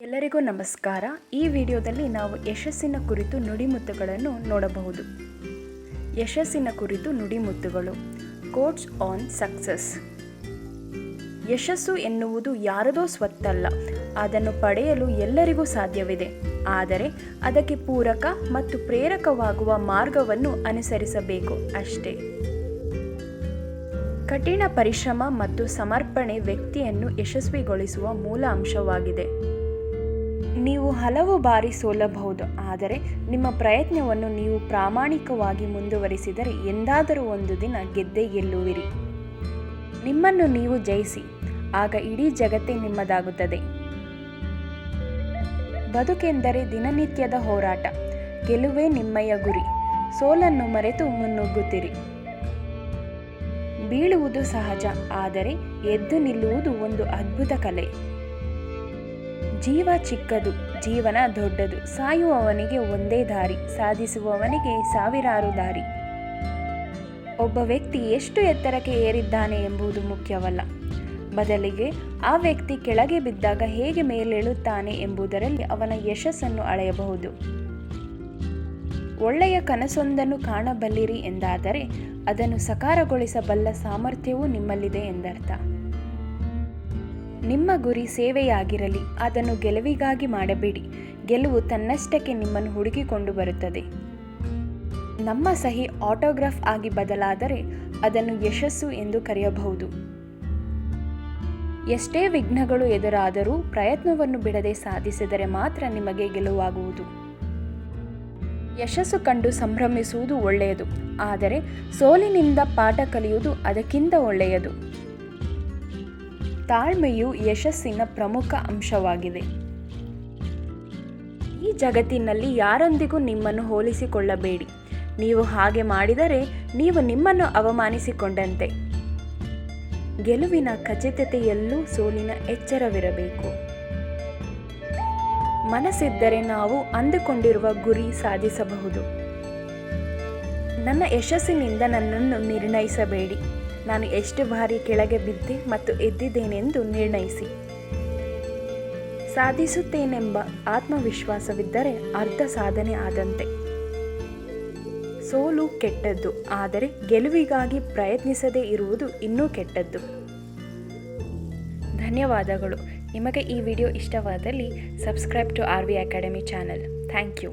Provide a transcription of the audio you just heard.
ಎಲ್ಲರಿಗೂ ನಮಸ್ಕಾರ. ಈ ವಿಡಿಯೋದಲ್ಲಿ ನಾವು ಯಶಸ್ಸಿನ ಕುರಿತು ನುಡಿಮುತ್ತುಗಳನ್ನು ನೋಡಬಹುದು. ಯಶಸ್ಸಿನ ಕುರಿತು ನುಡಿಮುತ್ತುಗಳು. ಕೋಟ್ಸ್ ಆನ್ ಸಕ್ಸಸ್ ಯಶಸ್ಸು ಎನ್ನುವುದು ಯಾರದೋ ಸ್ವತ್ತಲ್ಲ. ಅದನ್ನು ಪಡೆಯಲು ಎಲ್ಲರಿಗೂ ಸಾಧ್ಯವಿದೆ. ಆದರೆ ಅದಕ್ಕೆ ಪೂರಕ ಮತ್ತು ಪ್ರೇರಕವಾಗುವ ಮಾರ್ಗವನ್ನು ಅನುಸರಿಸಬೇಕು ಅಷ್ಟೇ. ಕಠಿಣ ಪರಿಶ್ರಮ ಮತ್ತು ಸಮರ್ಪಣೆ ವ್ಯಕ್ತಿಯನ್ನು ಯಶಸ್ವಿಗೊಳಿಸುವ ಮೂಲ ಅಂಶವಾಗಿದೆ. ನೀವು ಹಲವು ಬಾರಿ ಸೋಲಬಹುದು, ಆದರೆ ನಿಮ್ಮ ಪ್ರಯತ್ನವನ್ನು ನೀವು ಪ್ರಾಮಾಣಿಕವಾಗಿ ಮುಂದುವರಿಸಿದರೆ ಎಂದಾದರೂ ಒಂದು ದಿನ ಗೆದ್ದೆ ಗೆಲ್ಲುವಿರಿ. ನಿಮ್ಮನ್ನು ನೀವು ಜಯಿಸಿ, ಆಗ ಇಡೀ ಜಗತ್ತೇ ನಿಮ್ಮದಾಗುತ್ತದೆ. ಬದುಕೆಂದರೆ ದಿನನಿತ್ಯದ ಹೋರಾಟ, ಗೆಲುವೇ ನಿಮ್ಮಯ್ಯ ಗುರಿ, ಸೋಲನ್ನು ಮರೆತು ಮುನ್ನುಗ್ಗುತ್ತಿರಿ. ಬೀಳುವುದು ಸಹಜ, ಆದರೆ ಎದ್ದು ನಿಲ್ಲುವುದು ಒಂದು ಅದ್ಭುತ ಕಲೆ. ಜೀವ ಚಿಕ್ಕದು, ಜೀವನ ದೊಡ್ಡದು. ಸಾಯುವವನಿಗೆ ಒಂದೇ ದಾರಿ, ಸಾಧಿಸುವವನಿಗೆ ಸಾವಿರಾರು ದಾರಿ. ಒಬ್ಬ ವ್ಯಕ್ತಿ ಎಷ್ಟು ಎತ್ತರಕ್ಕೆ ಏರಿದ್ದಾನೆ ಎಂಬುದು ಮುಖ್ಯವಲ್ಲ. ಬದಲಿಗೆ ಆ ವ್ಯಕ್ತಿ ಕೆಳಗೆ ಬಿದ್ದಾಗ ಹೇಗೆ ಮೇಲೇಳುತ್ತಾನೆ ಎಂಬುದರಲ್ಲಿ ಅವನ ಯಶಸ್ಸನ್ನು ಅಳೆಯಬಹುದು. ಒಳ್ಳೆಯ ಕನಸೊಂದನ್ನು ಕಾಣಬಲ್ಲಿರಿ ಎಂದಾದರೆ, ಅದನ್ನು ಸಕಾರಗೊಳಿಸಬಲ್ಲ ಸಾಮರ್ಥ್ಯವೂ ನಿಮ್ಮಲ್ಲಿದೆ ಎಂದರ್ಥ. ನಿಮ್ಮ ಗುರಿ ಸೇವೆಯಾಗಿರಲಿ, ಅದನ್ನು ಗೆಲುವಿಗಾಗಿ ಮಾಡಬೇಡಿ. ಗೆಲುವು ತನ್ನಷ್ಟಕ್ಕೆ ನಿಮ್ಮನ್ನು ಹುಡುಕಿಕೊಂಡು ಬರುತ್ತದೆ. ನಮ್ಮ ಸಹಿ ಆಟೋಗ್ರಾಫ್ ಆಗಿ ಬದಲಾದರೆ ಅದನ್ನು ಯಶಸ್ಸು ಎಂದು ಕರೆಯಬಹುದು. ಎಷ್ಟೇ ವಿಘ್ನಗಳು ಎದುರಾದರೂ ಪ್ರಯತ್ನವನ್ನು ಬಿಡದೆ ಸಾಧಿಸಿದರೆ ಮಾತ್ರ ನಿಮಗೆ ಗೆಲುವಾಗುವುದು. ಯಶಸ್ಸು ಕಂಡು ಸಂಭ್ರಮಿಸುವುದು ಒಳ್ಳೆಯದು, ಆದರೆ ಸೋಲಿನಿಂದ ಪಾಠ ಕಲಿಯುವುದು ಅದಕ್ಕಿಂತ ಒಳ್ಳೆಯದು. ತಾಳ್ಮೆಯು ಯಶಸ್ಸಿನ ಪ್ರಮುಖ ಅಂಶವಾಗಿದೆ. ಈ ಜಗತ್ತಿನಲ್ಲಿ ಯಾರೊಂದಿಗೂ ನಿಮ್ಮನ್ನು ಹೋಲಿಸಿಕೊಳ್ಳಬೇಡಿ. ನೀವು ಹಾಗೆ ಮಾಡಿದರೆ ನೀವು ನಿಮ್ಮನ್ನು ಅವಮಾನಿಸಿಕೊಂಡಂತೆ. ಗೆಲುವಿನ ಖಚಿತತೆಯಲ್ಲೂ ಸೋಲಿನ ಎಚ್ಚರವಿರಬೇಕು. ಮನಸ್ಸಿದ್ದರೆ ನಾವು ಅಂದುಕೊಂಡಿರುವ ಗುರಿ ಸಾಧಿಸಬಹುದು. ನನ್ನ ಯಶಸ್ಸಿನಿಂದ ನನ್ನನ್ನು ನಿರ್ಣಯಿಸಬೇಡಿ. ನಾನು ಎಷ್ಟು ಬಾರಿ ಕೆಳಗೆ ಬಿದ್ದೆ ಮತ್ತು ಎದ್ದಿದ್ದೇನೆಂದು ನಿರ್ಣಯಿಸಿ. ಸಾಧಿಸುತ್ತೇನೆಂಬ ಆತ್ಮವಿಶ್ವಾಸವಿದ್ದರೆ ಅರ್ಧ ಸಾಧನೆ ಆದಂತೆ. ಸೋಲು ಕೆಟ್ಟದ್ದು, ಆದರೆ ಗೆಲುವಿಗಾಗಿ ಪ್ರಯತ್ನಿಸದೇ ಇರುವುದು ಇನ್ನೂ ಕೆಟ್ಟದ್ದು. ಧನ್ಯವಾದಗಳು. ನಿಮಗೆ ಈ ವಿಡಿಯೋ ಇಷ್ಟವಾದಲ್ಲಿ subscribe to R V academy channel. Thank you.